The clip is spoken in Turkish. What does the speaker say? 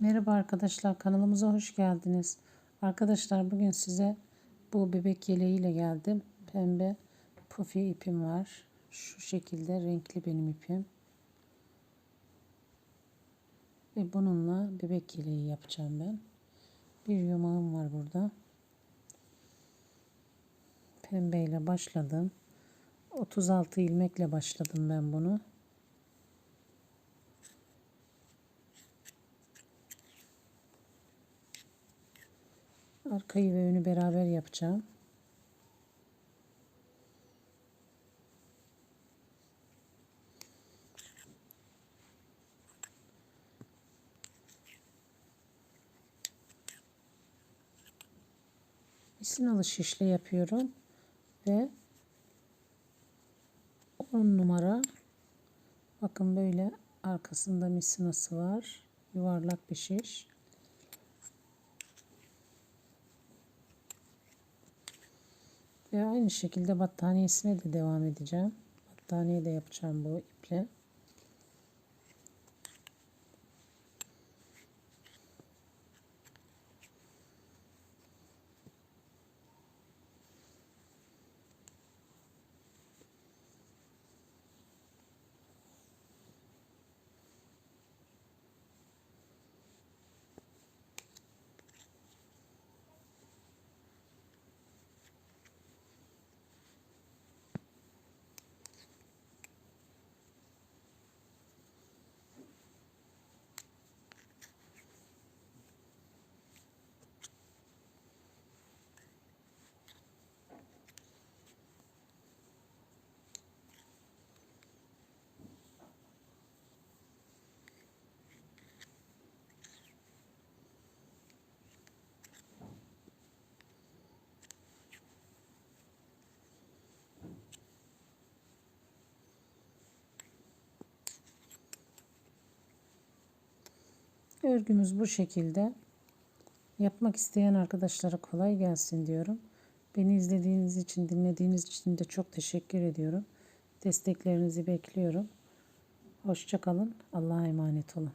Merhaba arkadaşlar kanalımıza hoş geldiniz. Arkadaşlar bugün size bu bebek yeleğiyle geldim. Pembe pufi ipim var. Şu şekilde renkli benim ipim. Ve bununla bebek yeleği yapacağım ben. Bir yumağım var burada. Pembeyle başladım. 36 ilmekle başladım ben bunu. Arkayı ve önü beraber yapacağım. Misinalı şişle yapıyorum ve 10 numara bakın böyle arkasında misinası var yuvarlak bir şiş Ve aynı şekilde battaniyesine de devam edeceğim. Battaniye de yapacağım bu iple. Örgümüz bu şekilde. Yapmak isteyen arkadaşlara kolay gelsin diyorum. Beni izlediğiniz için, dinlediğiniz için de çok teşekkür ediyorum. Desteklerinizi bekliyorum. Hoşçakalın. Allah'a emanet olun.